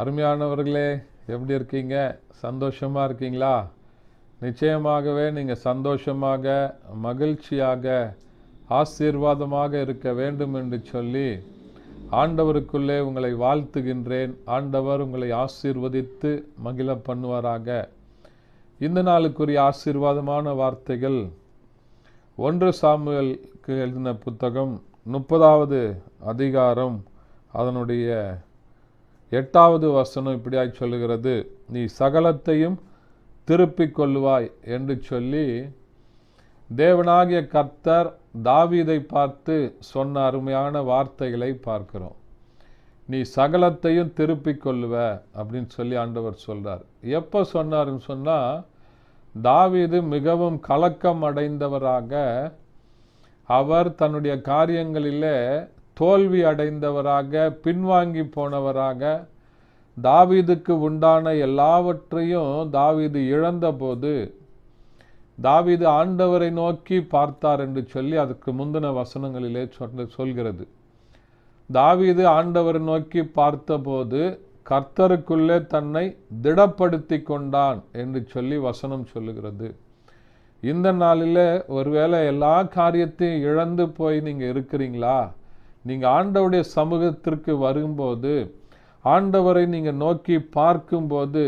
அருமையானவர்களே எப்படி இருக்கீங்க? சந்தோஷமாக இருக்கீங்களா? நிச்சயமாகவே நீங்கள் சந்தோஷமாக மகிழ்ச்சியாக ஆசீர்வாதமாக இருக்க வேண்டும் என்று சொல்லி ஆண்டவருக்குள்ளே உங்களை வாழ்த்துகின்றேன். ஆண்டவர் உங்களை ஆசீர்வதித்து மகிழ பண்ணுவாராக. இந்த நாளுக்குரிய ஆசீர்வாதமான வார்த்தைகள். ஒன்று சாமுவேலுக்கு எழுதின புத்தகம் முப்பதாவது அதிகாரம் அதனுடைய எட்டாவது வசனம் இப்படியாய் சொல்லுகிறது. நீ சகலத்தையும் திருப்பிக் கொள்ளுவாய் என்று சொல்லி தேவனாகிய கர்த்தர் தாவீதை பார்த்து சொன்ன அருமையான வார்த்தைகளை பார்க்கிறோம். நீ சகலத்தையும் திருப்பிக் கொள்ளுவ அப்படின்னு சொல்லி ஆண்டவர் சொல்கிறார் எப்போ சொன்னார்ன்னு சொன்னால் தாவீது மிகவும் கலக்கம் அடைந்தவராக அவர் தன்னுடைய காரியங்களிலே தோல்வி அடைந்தவராக பின்வாங்கி போனவராக தாவீதுக்கு உண்டான எல்லாவற்றையும் தாவீது இழந்தபோது தாவீது ஆண்டவரை நோக்கி பார்த்தார் என்று சொல்லி அதுக்கு முந்தின வசனங்களிலே சொன்ன சொல்கிறது. தாவீது ஆண்டவரை நோக்கி பார்த்தபோது கர்த்தருக்குள்ளே தன்னை திடப்படுத்தி கொண்டான் என்று சொல்லி வசனம் சொல்லுகிறது. இந்த நாளில் ஒருவேளை எல்லா காரியத்தையும் இழந்து போய் நீங்கள் இருக்கிறீங்களா? நீங்கள் ஆண்டவருடைய சமூகத்திற்கு வரும்போது ஆண்டவரை நீங்கள் நோக்கி பார்க்கும்போது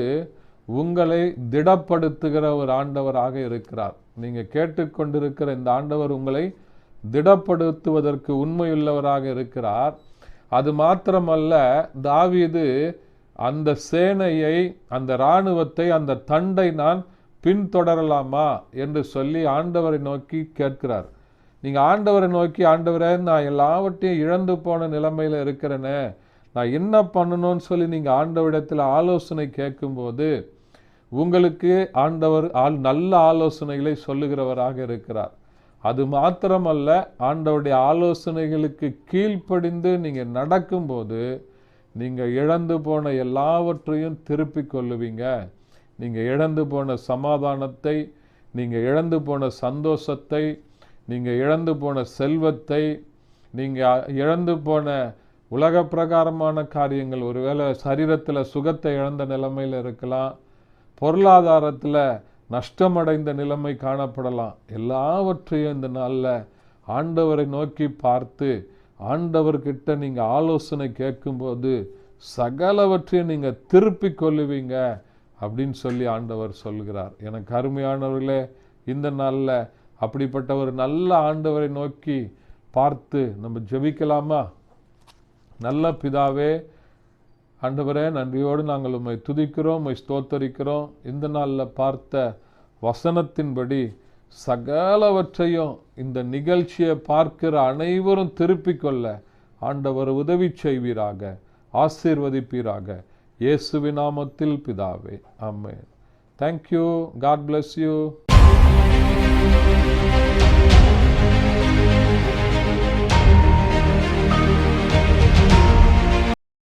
உங்களை திடப்படுத்துகிற ஒரு ஆண்டவராக இருக்கிறார். நீங்கள் கேட்டுக்கொண்டிருக்கிற இந்த ஆண்டவர் உங்களை திடப்படுத்துவதற்கு உண்மையுள்ளவராக இருக்கிறார். அது மாத்திரமல்ல தாவீது அந்த சேனையை அந்த இராணுவத்தை அந்த தண்டை நான் பின்தொடரலாமா என்று சொல்லி ஆண்டவரை நோக்கி கேட்கிறார். நீங்கள் ஆண்டவரை நோக்கி ஆண்டவரே நான் எல்லாவற்றையும் இழந்து போன நிலைமையில் இருக்கிறேனே. நான் என்ன பண்ணணும்னு சொல்லி நீங்கள் ஆண்டவரிடத்தில் ஆலோசனை கேட்கும்போது உங்களுக்கு ஆண்டவர் ஆள் நல்ல ஆலோசனைகளை சொல்லுகிறவராக இருக்கிறார். அது மாத்திரமல்ல ஆண்டவருடைய ஆலோசனைகளுக்கு கீழ்ப்படிந்து நீங்கள் நடக்கும்போது நீங்கள் இழந்து போன எல்லாவற்றையும் திருப்பி கொள்ளுவீங்க. நீங்கள் இழந்து போன சமாதானத்தை நீங்கள் இழந்து போன சந்தோஷத்தை நீங்கள் இழந்து போன செல்வத்தை நீங்கள் இழந்து போன உலக பிரகாரமான காரியங்கள் ஒருவேளை சரீரத்தில் சுகத்தை இழந்த நிலைமையில் இருக்கலாம் பொருளாதாரத்தில் நஷ்டமடைந்த நிலைமை காணப்படலாம். எல்லாவற்றையும் இந்த நாளில் ஆண்டவரை நோக்கி பார்த்து ஆண்டவர்கிட்ட நீங்கள் ஆலோசனை கேட்கும்போது சகலவற்றையும் நீங்கள் திருப்பி கொள்ளுவீங்க அப்படின்னு சொல்லி ஆண்டவர் சொல்கிறார் எனக்கு அருமையானவர்களே இந்த நாளில் அப்படிப்பட்ட ஒரு நல்ல ஆண்டவரை நோக்கி பார்த்து நம்ம ஜெபிக்கலாமா? நல்ல பிதாவே ஆண்டவரே நன்றியோடு நாங்கள் உம்மை துதிக்கிறோம் உம்மை ஸ்தோத்தரிக்கிறோம். இந்த நாளில் பார்த்த வசனத்தின்படி சகலவற்றையும் இந்த நிகழ்ச்சியை பார்க்கிற அனைவரும் திருப்பிக்கொள்ள ஆண்டவர் உதவி செய்வீராக ஆசீர்வதிப்பீராக. இயேசு விநாமத்தில் பிதாவே amen. Thank you God bless you Música